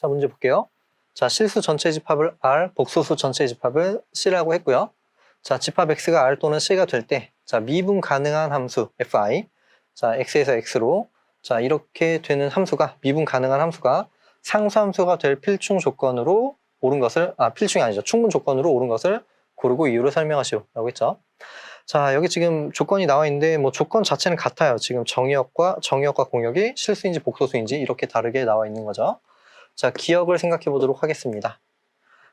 자, 문제 볼게요. 자, 실수 전체 집합을 R, 복소수 전체 집합을 C라고 했고요. 자, 집합 X가 R 또는 C가 될 때, 자, 미분 가능한 함수 Fi, 자, X에서 X로, 자, 이렇게 되는 함수가, 미분 가능한 함수가 상수함수가 될 필충 조건으로 옳은 것을, 아, 필충이 아니죠. 충분 조건으로 옳은 것을 고르고 이유를 설명하시오라고 했죠. 자, 여기 지금 조건이 나와 있는데, 뭐 조건 자체는 같아요. 지금 정의역과, 정의역과 공역이 실수인지 복소수인지 이렇게 다르게 나와 있는 거죠. 자, 기억을 생각해 보도록 하겠습니다.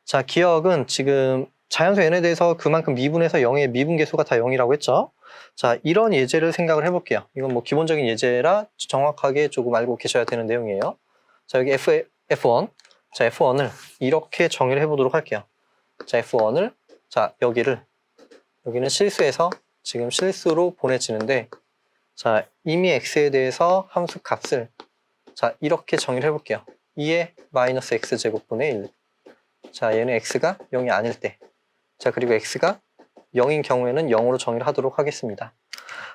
자, 기억은 지금 자연수 n에 대해서 그만큼 미분해서 0의 미분 계수가 다 0이라고 했죠. 자, 이런 예제를 생각을 해볼게요. 이건 뭐 기본적인 예제라 정확하게 조금 알고 계셔야 되는 내용이에요. 자, 여기 F, F1. 자, F1을 이렇게 정의를 해보도록 할게요. 자, F1을, 자, 여기를, 여기는 실수해서 지금 실수로 보내지는데, 자, 이미 X에 대해서 함수 값을, 자, 이렇게 정의를 해볼게요. 2의 마이너스 x제곱분의 1. 자, 얘는 x가 0이 아닐 때. 자, 그리고 x가 0인 경우에는 0으로 정의를 하도록 하겠습니다.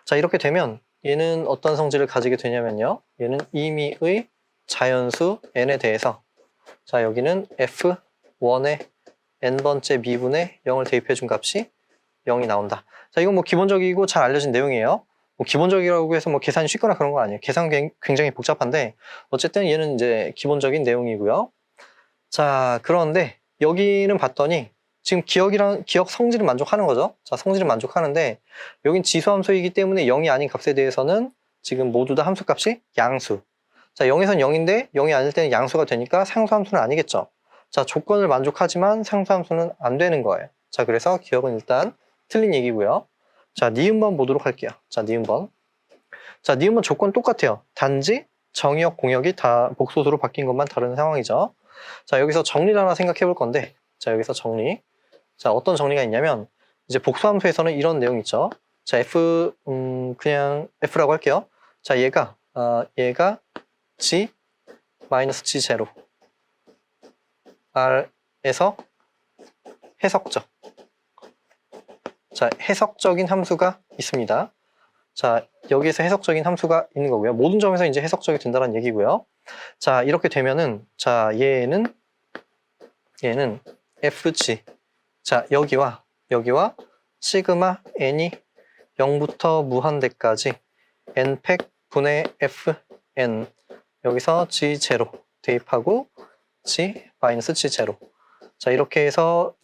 자, 이렇게 되면 얘는 어떤 성질을 가지게 되냐면요. 얘는 임의의 자연수 n에 대해서 자, 여기는 f1의 n번째 미분의 0을 대입해 준 값이 0이 나온다. 자, 이건 뭐 기본적이고 잘 알려진 내용이에요. 뭐 기본적이라고 해서 뭐 계산이 쉽거나 그런 건 아니에요. 계산 굉장히 복잡한데 어쨌든 얘는 이제 기본적인 내용이고요. 자, 그런데 여기는 봤더니 지금 기억이랑 기억 성질은 만족하는 거죠. 자, 성질은 만족하는데 여긴 지수함수이기 때문에 0이 아닌 값에 대해서는 지금 모두 다 함수값이 양수. 자, 0에선 0인데 0이 아닐 때는 양수가 되니까 상수함수는 아니겠죠. 자, 조건을 만족하지만 상수함수는 안 되는 거예요. 자, 그래서 기억은 일단 틀린 얘기고요. 자, 니은번 보도록 할게요. 자, 니은번. 자, 니은번 조건 똑같아요. 단지 정의역, 공역이 다 복소수로 바뀐 것만 다른 상황이죠. 자, 여기서 정리를 하나 생각해 볼 건데, 자, 여기서 정리. 자, 어떤 정리가 있냐면, 이제 복수함수에서는 이런 내용 있죠. 자, F, 음, 그냥 F라고 할게요. 자, 얘가, 어, 얘가 G 마이너스 G 제로. R에서 해석적. 자, 해석적인 함수가 있습니다. 자, 여기에서 해석적인 함수가 있는 거고요. 모든 점에서 이제 해석적이 된다는 얘기고요. 자, 이렇게 되면은, 자, 얘는, 얘는 fg. 자, 여기와, 여기와 시그마 n이 0부터 무한대까지 n팩 분의 fn. 여기서 g 제로 대입하고 g 마이너스 g 제로. 자, 이렇게 해서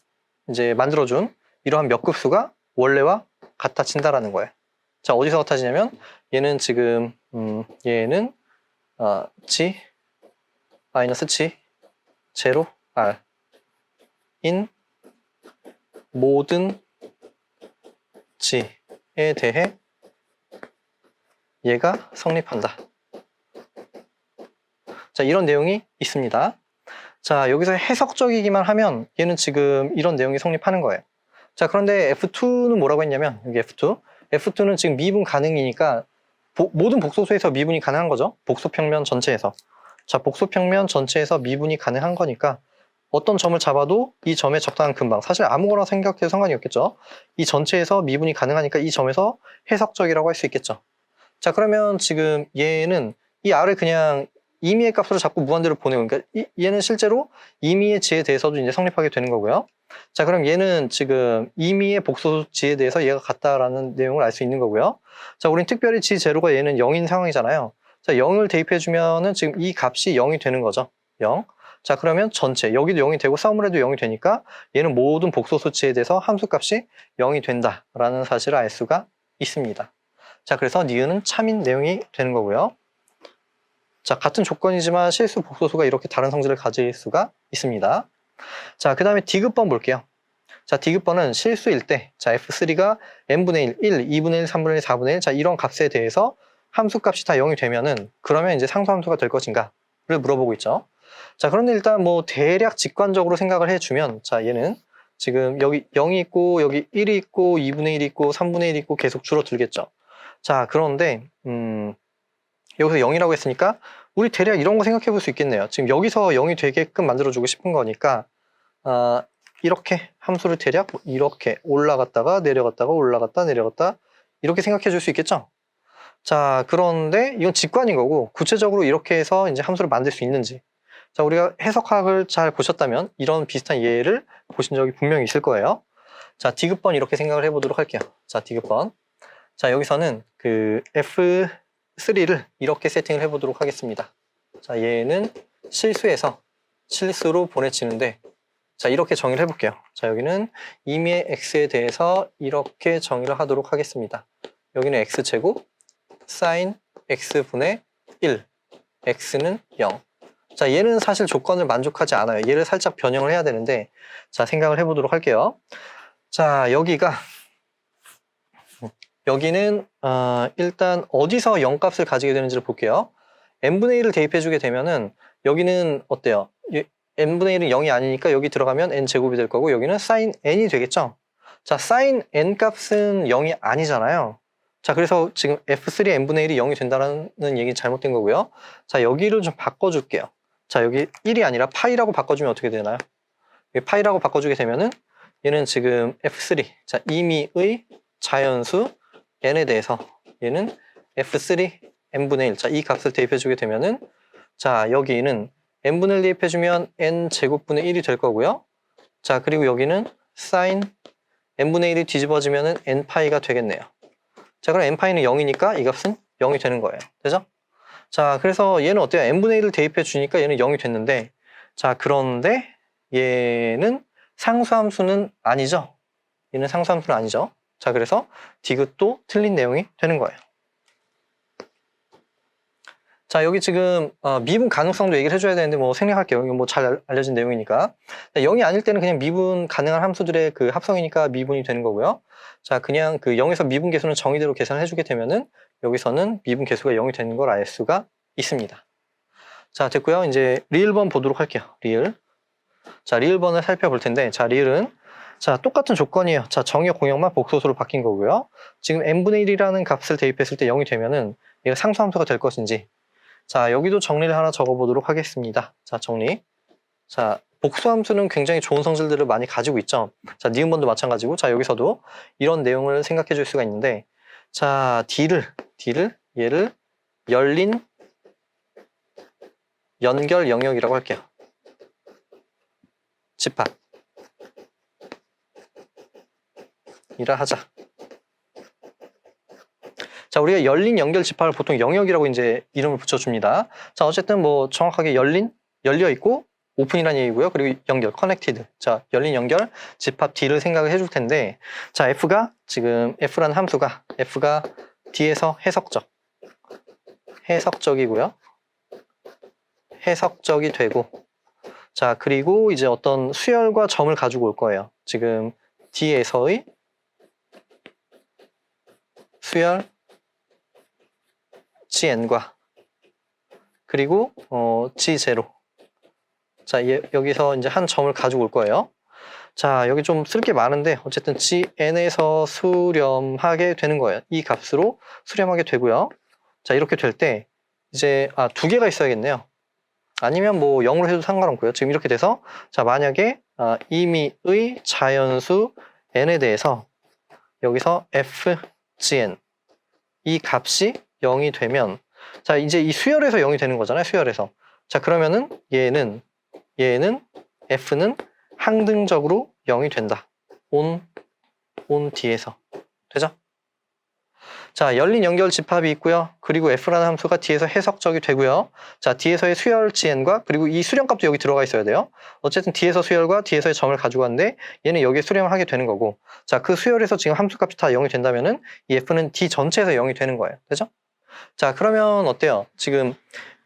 이제 만들어준 이러한 몇 급수가 원래와 같아진다라는 거예요. 자, 어디서 같아지냐면 얘는 지금 음, 얘는 어, g 마이너스 g 제로 r 인 모든 g에 대해 얘가 성립한다. 자, 이런 내용이 있습니다. 자, 여기서 해석적이기만 하면 얘는 지금 이런 내용이 성립하는 거예요. 자, 그런데 F2는 뭐라고 했냐면, 여기 F2. F2는 지금 미분 가능이니까 보- 모든 복소수에서 미분이 가능한 거죠. 복소평면 전체에서. 자, 복소평면 전체에서 미분이 가능한 거니까 어떤 점을 잡아도 이 점의 적당한 근방. 사실 아무거나 생각해도 상관이 없겠죠. 이 전체에서 미분이 가능하니까 이 점에서 해석적이라고 할 수 있겠죠. 자, 그러면 지금 얘는 이 R을 그냥 임의의 값으로 자꾸 무한대로 보내고, 그러니까 이- 얘는 실제로 임의의 지에 대해서도 이제 성립하게 되는 거고요. 자, 그럼 얘는 지금 임의의 복소지에 대해서 얘가 같다라는 내용을 알 수 있는 거고요. 자, 우린 특별히 지 제로가 얘는 0인 상황이잖아요. 자, 0을 대입해주면은 지금 이 값이 0이 되는 거죠. 0. 자, 그러면 전체, 여기도 0이 되고 싸움을 해도 0이 되니까 얘는 모든 복소수치에 대해서 함수값이 0이 된다라는 사실을 알 수가 있습니다. 자, 그래서 니은은 참인 내용이 되는 거고요. 자, 같은 조건이지만 실수 복소수가 이렇게 다른 성질을 가질 수가 있습니다. 자, 그 다음에 D급번 볼게요. 자, D급번은 실수일 때, 자, F3가 n분의 1, 1, 2분의 1, 3분의 1, 4분의 1, 자, 이런 값에 대해서 함수 값이 다 0이 되면은, 그러면 이제 상수함수가 될 것인가를 물어보고 있죠. 자, 그런데 일단 뭐 대략 직관적으로 생각을 해주면, 자, 얘는 지금 여기 0이 있고, 여기 1이 있고, 2분의 1이 있고, 3분의 1이 있고, 계속 줄어들겠죠. 자, 그런데, 음, 여기서 0이라고 했으니까, 우리 대략 이런 거 생각해 볼 수 있겠네요. 지금 여기서 0이 되게끔 만들어주고 싶은 거니까, 아, 이렇게 함수를 대략 이렇게 올라갔다가 내려갔다가 올라갔다 내려갔다 이렇게 생각해 줄 수 있겠죠? 자, 그런데 이건 직관인 거고 구체적으로 이렇게 해서 이제 함수를 만들 수 있는지 자, 우리가 해석학을 잘 보셨다면 이런 비슷한 예를 보신 적이 분명히 있을 거예요. 자, 디귿번 이렇게 생각을 해보도록 할게요. 자, 디귿번. 자, 여기서는 그 F3를 이렇게 세팅을 해보도록 하겠습니다. 자, 얘는 실수해서 실수로 보내치는데 자, 이렇게 정의를 해볼게요. 자, 여기는 임의의 x에 대해서 이렇게 정의를 하도록 하겠습니다. 여기는 x제곱 사인 x분의 1 x는 0 자, 얘는 사실 조건을 만족하지 않아요. 얘를 살짝 변형을 해야 되는데 자, 생각을 해보도록 할게요. 자, 여기가 여기는 어, 일단 어디서 0 값을 가지게 되는지를 볼게요. n분의 1을 대입해 주게 되면은 여기는 어때요? 이- n분의 1은 0이 아니니까 여기 들어가면 n제곱이 될 거고 여기는 sin n이 되겠죠? 자, sin n 값은 0이 아니잖아요. 자, 그래서 지금 f3 n분의 1이 0이 된다는 얘기는 잘못된 거고요. 자, 여기를 좀 바꿔줄게요. 자, 여기 1이 아니라 파이라고 바꿔주면 어떻게 되나요? 파이라고 바꿔주게 되면은 얘는 지금 f3, 자, 임의의 자연수 n에 대해서 얘는 f3 n분의 1, 자, 이 값을 대입해주게 되면은 자, 여기는 n분의 1 대입해주면 n 제곱분의 1이 될 거고요. 자, 그리고 여기는 sin n분의 1이 뒤집어지면은 n파이가 되겠네요. 자, 그럼 n파이는 0이니까 이 값은 0이 되는 거예요. 되죠? 자, 그래서 얘는 어때요? n분의 1을 대입해 주니까 얘는 0이 됐는데 자, 그런데 얘는 상수함수는 아니죠? 얘는 상수함수는 아니죠? 자, 그래서 디귿도 틀린 내용이 되는 거예요. 자, 여기 지금 어, 미분 가능성도 얘기를 해줘야 되는데 뭐 생략할게요. 이거 뭐잘 알려진 내용이니까. 0이 아닐 때는 그냥 미분 가능한 함수들의 그 합성이니까 미분이 되는 거고요. 자, 그냥 그 0에서 미분 계수는 정의대로 계산을 해주게 되면은 여기서는 미분 계수가 0이 되는 걸 알 수가 있습니다. 자, 됐고요. 이제 리을 번 보도록 할게요. 리을. 자, 리을 번을 살펴볼 텐데, 자, 리을은 자, 똑같은 조건이에요. 자, 정의 공역만 복소수로 바뀐 거고요. 지금 n분의 1이라는 값을 대입했을 때 0이 되면은 얘가 상수함수가 될 것인지. 자, 여기도 정리를 하나 적어 보도록 하겠습니다. 자, 정리. 자, 복수함수는 굉장히 좋은 성질들을 많이 가지고 있죠. 자, 니은번도 마찬가지고, 자, 여기서도 이런 내용을 생각해 줄 수가 있는데, 자, D를, D를, 얘를 열린 연결 영역이라고 할게요. 집합. 이라 하자. 자, 우리가 열린 연결 집합을 보통 영역이라고 이제 이름을 붙여줍니다. 자, 어쨌든 뭐 정확하게 열린, 열려 있고, 오픈이라는 얘기고요. 그리고 연결, 커넥티드. 자, 열린 연결, 집합 D를 생각을 해줄 텐데, 자, F가 지금 F라는 함수가 F가 D에서 해석적, 해석적이고요. 해석적이 되고, 자, 그리고 이제 어떤 수열과 점을 가지고 올 거예요. 지금 D에서의 수열 GN과 그리고 어, G0 자, 얘- 여기서 이제 한 점을 가지고 올 거예요. 자, 여기 좀 쓸 게 많은데 어쨌든 GN에서 수렴하게 되는 거예요. 이 값으로 수렴하게 되고요. 자, 이렇게 될 때 이제 아, 두 개가 있어야겠네요. 아니면 뭐 0으로 해도 상관없고요. 지금 이렇게 돼서 자, 만약에 아, 임의의 자연수 n에 대해서 여기서 fgn 이 값이 0이 되면 자, 이제 이 수열에서 0이 되는 거잖아요. 수열에서. 자, 그러면은 얘는 얘는 f는 항등적으로 0이 된다. 온, 온 뒤에서. 되죠? 자, 열린 연결 집합이 있고요. 그리고 f라는 함수가 뒤에서 해석적이 되고요. 자, 뒤에서의 수열 GN과 그리고 이 수렴값도 여기 들어가 있어야 돼요. 어쨌든 뒤에서 수열과 뒤에서의 점을 가지고 왔는데 얘는 여기에 수렴을 하게 되는 거고 자, 그 수열에서 지금 함수값이 다 0이 된다면은 이 f는 D 전체에서 0이 되는 거예요. 되죠? 자, 그러면 어때요? 지금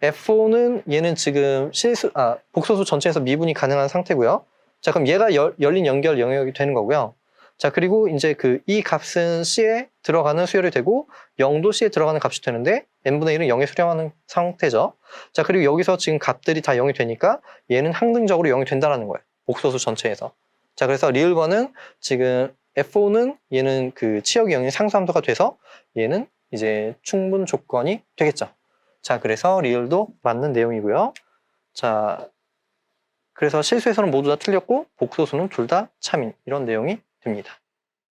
F4는 얘는 지금 실수, 아, 복소수 전체에서 미분이 가능한 상태고요. 자, 그럼 얘가 열, 열린 연결 영역이 되는 거고요. 자, 그리고 이제 그 이 값은 C에 들어가는 수열이 되고 0도 C에 들어가는 값이 되는데 n분의 1은 0에 수렴하는 상태죠. 자, 그리고 여기서 지금 값들이 다 0이 되니까 얘는 항등적으로 0이 된다라는 거예요. 복소수 전체에서. 자, 그래서 리을 번은 지금 F4는 얘는 그 치역이 0이 상수함수가 돼서 얘는 이제 충분 조건이 되겠죠. 자, 그래서 리을도 맞는 내용이고요. 자, 그래서 실수에서는 모두 다 틀렸고 복소수는 둘 다 참인 이런 내용이 됩니다.